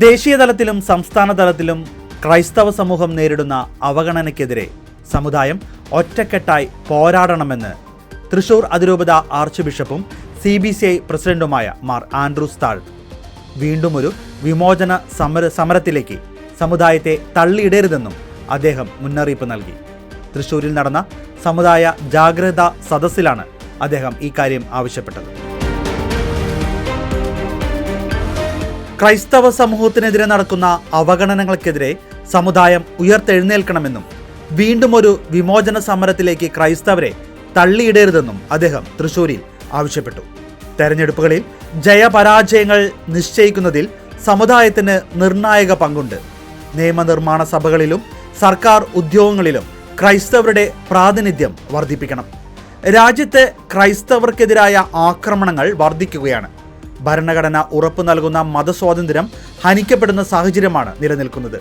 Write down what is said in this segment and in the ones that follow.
ദേശീയ തലത്തിലും സംസ്ഥാന തലത്തിലും ക്രൈസ്തവ സമൂഹം നേരിടുന്ന അവഗണനയ്ക്കെതിരെ സമുദായം ഒറ്റക്കെട്ടായി പോരാടണമെന്ന് തൃശൂർ അതിരൂപത ആർച്ച് ബിഷപ്പും സി ബി സി ഐ പ്രസിഡന്റുമായ മാർ ആൻഡ്രൂസ് താൾ വീണ്ടും ഒരു വിമോചന സമര സമരത്തിലേക്ക് സമുദായത്തെ തള്ളിയിടരുതെന്നും അദ്ദേഹം മുന്നറിയിപ്പ് നൽകി. തൃശൂരിൽ നടന്ന സമുദായ ജാഗ്രതാ സദസ്സിലാണ് അദ്ദേഹം ഇക്കാര്യം കാര്യം ആവശ്യപ്പെട്ടത്. ക്രൈസ്തവ സമൂഹത്തിനെതിരെ നടക്കുന്ന അവഗണനകൾക്കെതിരെ സമുദായം ഉയർത്തെഴുന്നേൽക്കണമെന്നും വീണ്ടും ഒരു വിമോചന സമരത്തിലേക്ക് ക്രൈസ്തവരെ തള്ളിയിടരുതെന്നും അദ്ദേഹം തൃശൂരിൽ ആവശ്യപ്പെട്ടു. തെരഞ്ഞെടുപ്പുകളിൽ ജയപരാജയങ്ങൾ നിശ്ചയിക്കുന്നതിൽ സമുദായത്തിന് നിർണായക പങ്കുണ്ട്. നിയമനിർമ്മാണ സഭകളിലും സർക്കാർ ഉദ്യോഗങ്ങളിലും ക്രൈസ്തവരുടെ പ്രാതിനിധ്യം വർദ്ധിപ്പിക്കണം. രാജ്യത്തെ ക്രൈസ്തവർക്കെതിരായ ആക്രമണങ്ങൾ വർദ്ധിക്കുകയാണ്. ഭരണഘടന ഉറപ്പു നൽകുന്ന മതസ്വാതന്ത്ര്യം ഹനിക്കപ്പെടുന്ന സാഹചര്യമാണ് നിലനിൽക്കുന്നത്.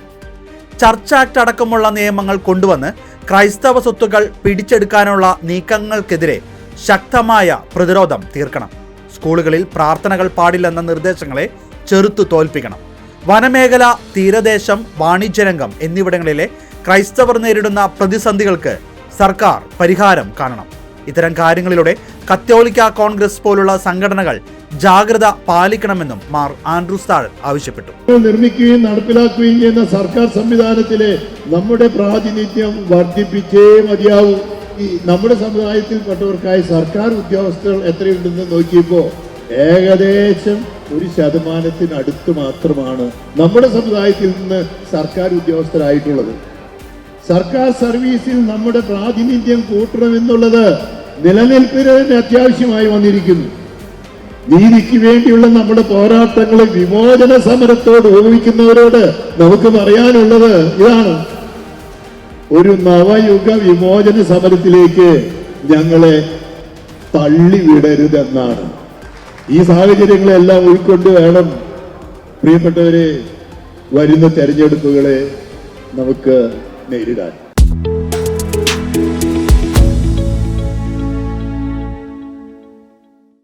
ചർച്ച് ആക്ട് അടക്കമുള്ള നിയമങ്ങൾ കൊണ്ടുവന്ന് ക്രൈസ്തവ സ്വത്തുക്കൾ പിടിച്ചെടുക്കാനുള്ള നീക്കങ്ങൾക്കെതിരെ ശക്തമായ പ്രതിരോധം തീർക്കണം. സ്കൂളുകളിൽ പ്രാർത്ഥനകൾ പാടില്ലെന്ന നിർദ്ദേശങ്ങളെ ചെറുത്തു തോൽപ്പിക്കണം. വനമേഖല തീരദേശം വാണിജ്യരംഗം എന്നിവിടങ്ങളിലെ ക്രൈസ്തവർ നേരിടുന്ന പ്രതിസന്ധികൾക്ക് സർക്കാർ പരിഹാരം കാണണം. ഇത്തരം കാര്യങ്ങളിലൂടെ കത്തോലിക്ക കോൺഗ്രസ് പോലുള്ള സംഘടനകൾ ജാഗ്രത പാലിക്കണമെന്നും മാർ ആൻഡ്രൂസ് താഴ് ആവശ്യപ്പെട്ടു. നിർമ്മിക്കുകയും നടപ്പിലാക്കുകയും ചെയ്യുന്ന സർക്കാർ സംവിധാനത്തിലെ നമ്മുടെ പ്രാതിനിധ്യം വർദ്ധിപ്പിച്ചേ മതിയാവും. ഈ നമ്മുടെ സമുദായത്തിൽപ്പെട്ടവർക്കായി സർക്കാർ ഉദ്യോഗസ്ഥർ എത്രയുണ്ടെന്ന് നോക്കിയപ്പോൾ ഏകദേശം ഒരു ശതമാനത്തിനടുത്ത് മാത്രമാണ് നമ്മുടെ സമുദായത്തിൽ നിന്ന് സർക്കാർ ഉദ്യോഗസ്ഥരായിട്ടുള്ളത്. സർക്കാർ സർവീസിൽ നമ്മുടെ പ്രാതിനിധ്യം കൂട്ടണമെന്നുള്ളത് നിലനിൽപ്പിന് അത്യാവശ്യമായി വന്നിരിക്കുന്നു. നീതിക്ക് വേണ്ടിയുള്ള നമ്മുടെ പോരാട്ടങ്ങളെ വിമോചന സമരത്തോട് ഉപയോഗിക്കുന്നവരോട് നമുക്ക് പറയാനുള്ളത് ഇതാണ്. ഒരു നവയുഗ വിമോചന സമരത്തിലേക്ക് ഞങ്ങളെ തള്ളിവിടരുതെന്നാണ്. ഈ സാഹചര്യങ്ങളെല്ലാം ഉൾക്കൊണ്ട് വേണം പ്രിയപ്പെട്ടവരെ വരുന്ന തെരഞ്ഞെടുപ്പുകളെ നമുക്ക് നേരിടാൻ.